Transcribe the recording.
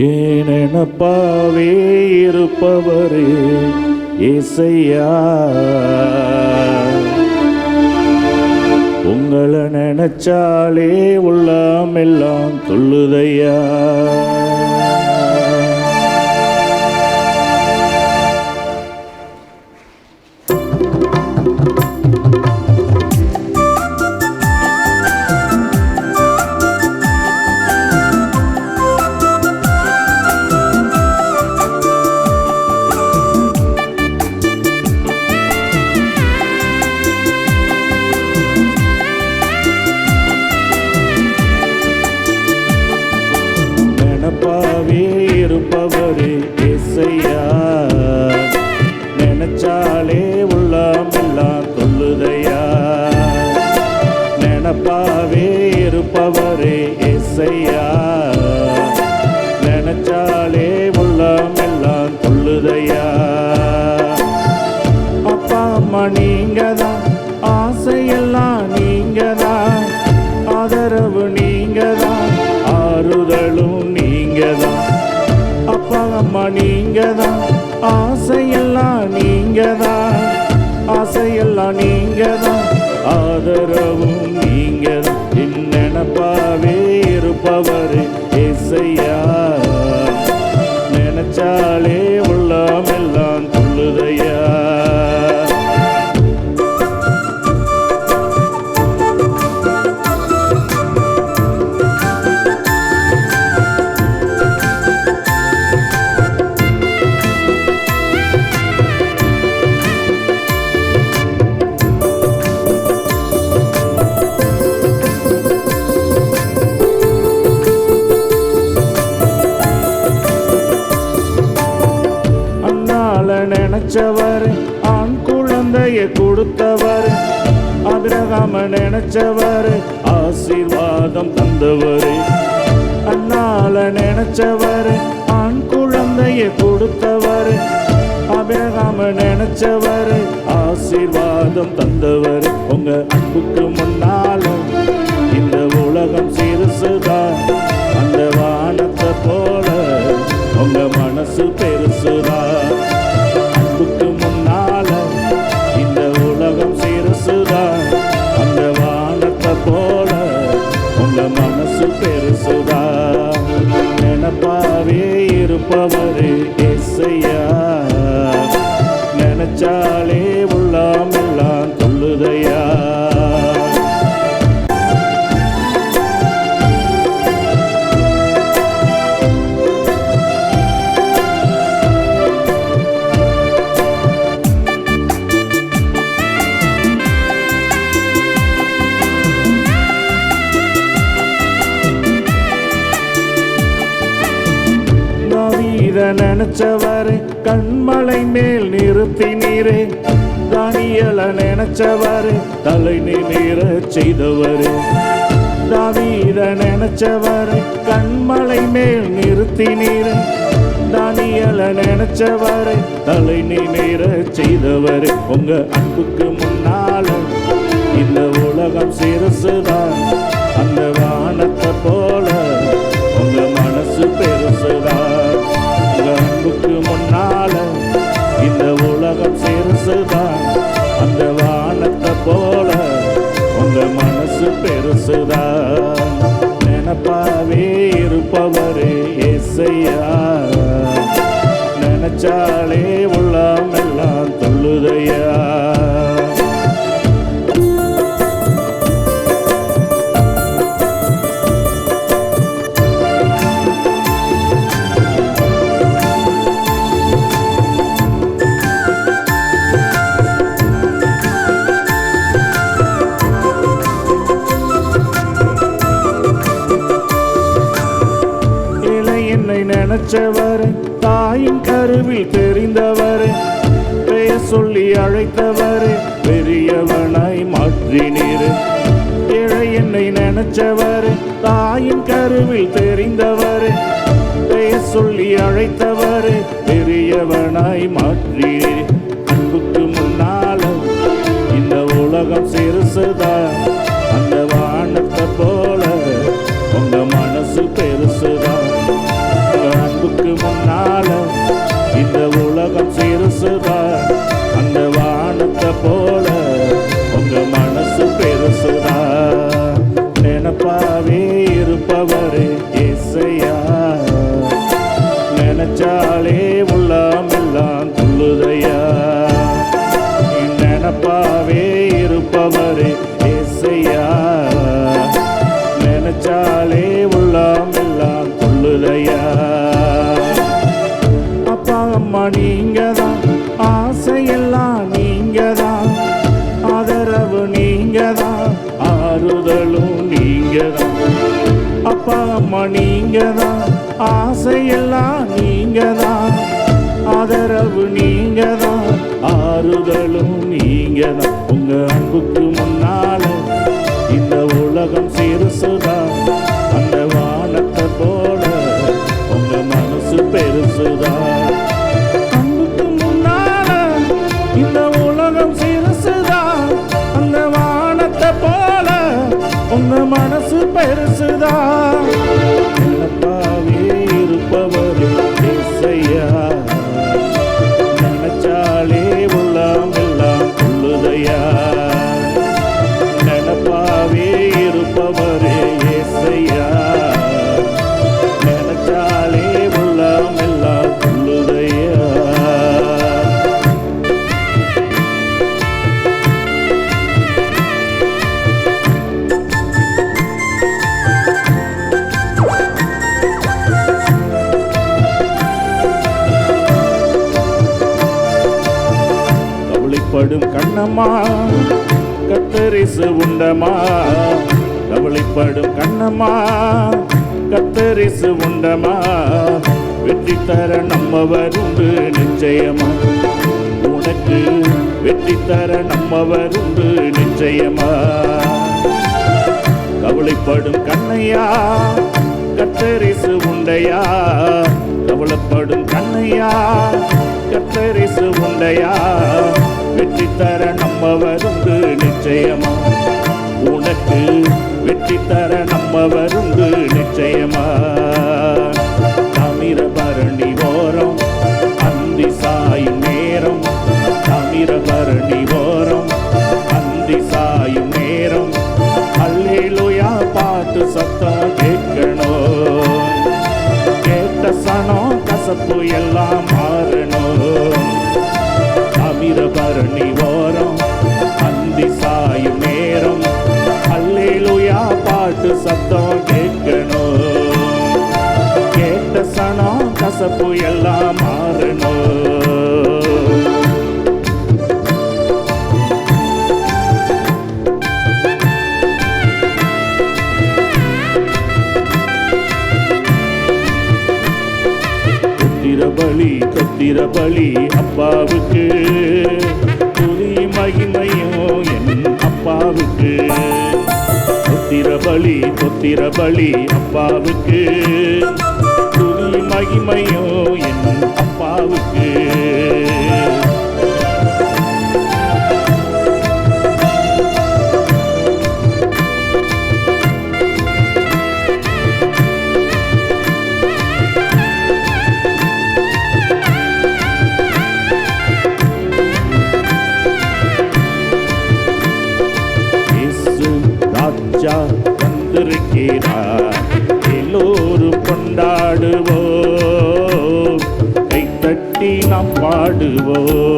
ஏனெனப்பாவே இருப்பவரே இசையா உங்களை நினைச்சாலே உள்ளாமெல்லாம் துள்ளுதையா அம்மா நீங்க நினைச்சவர் ஆண் குழந்தைய கொடுத்தவர். அபிரகாம நினைச்சவர் ஆசீர்வாதம் தந்தவர். அண்ணால நினைச்சவர் ஆண் குழந்தைய கொடுத்தவர். அபிரகாம நினைச்சவர் ஆசீர்வாதம் தந்தவர். உங்க அன்புக்கு முன்னாலும் இந்த உலகம் சிறுசுதான். தாவீத கண்மலை மேல் நிறுத்தி நீரே தானியல நினைச்சவர் தலை நிமிர செய்தவர். தாவீத நினைச்சவர் கண்மலை மேல் நிறுத்தி நீரே தானியல நினைச்சவர் தலை நிமிர செய்தவரு. உங்க அன்புக்கு முன்னாலும் இந்த உலகம் சிறுசுதான். அந்த வானத்தை போல உங்க மனசு பெருசுதான். இயேசுக்கு முன்னால இந்த உலகம் சிறுசுதான் அந்த வானத்தை போல உங்க மனசு பெருசுதான் நினப்பாவே இருப்பவரே இசையா நினைச்சாலே நினைச்சவர் தாயின் கருவில் தெரிந்தவர் பெயர் சொல்லி அழைத்தவர் பெரியவனாய் மாற்றினீர். இழை என்னை நினைச்சவர் தாயின் கருவில் தெரிந்தவர் பெயர் சொல்லி அழைத்தவர் பெரியவனாய் மாற்றினீர். அன்புக்கு முன்னால இந்த உலகம் சிறுசுதான். அம்மா நீங்க தான் ஆசையெல்லாம் நீங்க தான் ஆதரவு நீங்க தான் ஆறுதலும் நீங்க தான் உங்க அன்புக்கு முன்னால இந்த உலகம் சிறுசுதான். கண்ணம்மா கத்தரிசு உண்டமா கவலைப்படும் கண்ணம்மா கத்தரிசு உண்டமா வெற்றி தர நம்மவர் உண்டு நிச்சயமா. உனக்கு வெற்றி தர நம்மவர் உண்டு நிச்சயமா. கவலைப்படும் கண்ணையா கத்தரிசு உண்டையா. கவலைப்படும் கண்ணையா? கத்தரிசு உண்டையா? வெற்றி தர நம்மவருந்து நிச்சயமா. உனக்கு வெற்றி தர நம்மவருந்து நிச்சயமா காரணம் கசப்பு எல்லாம் மாறணும். தவிர பரணி ஓரம் அந்தி சாயும் நேரம். அல்லேலுயா பாட்டு சத்தம் கேட்கணும். கேட்ட சனம் கசப்பு எல்லாம் மாறணும். பலி அப்பாவுக்கு. துதி மகிமையோ என் அப்பாவுக்கு. கொத்திர பலி கொத்திர பலி அப்பாவுக்கு. துதி மகிமையோ என் அப்பாவுக்கு. எல்லோரும் கொண்டாடுவோம். கை தட்டி நாம் பாடுவோம்.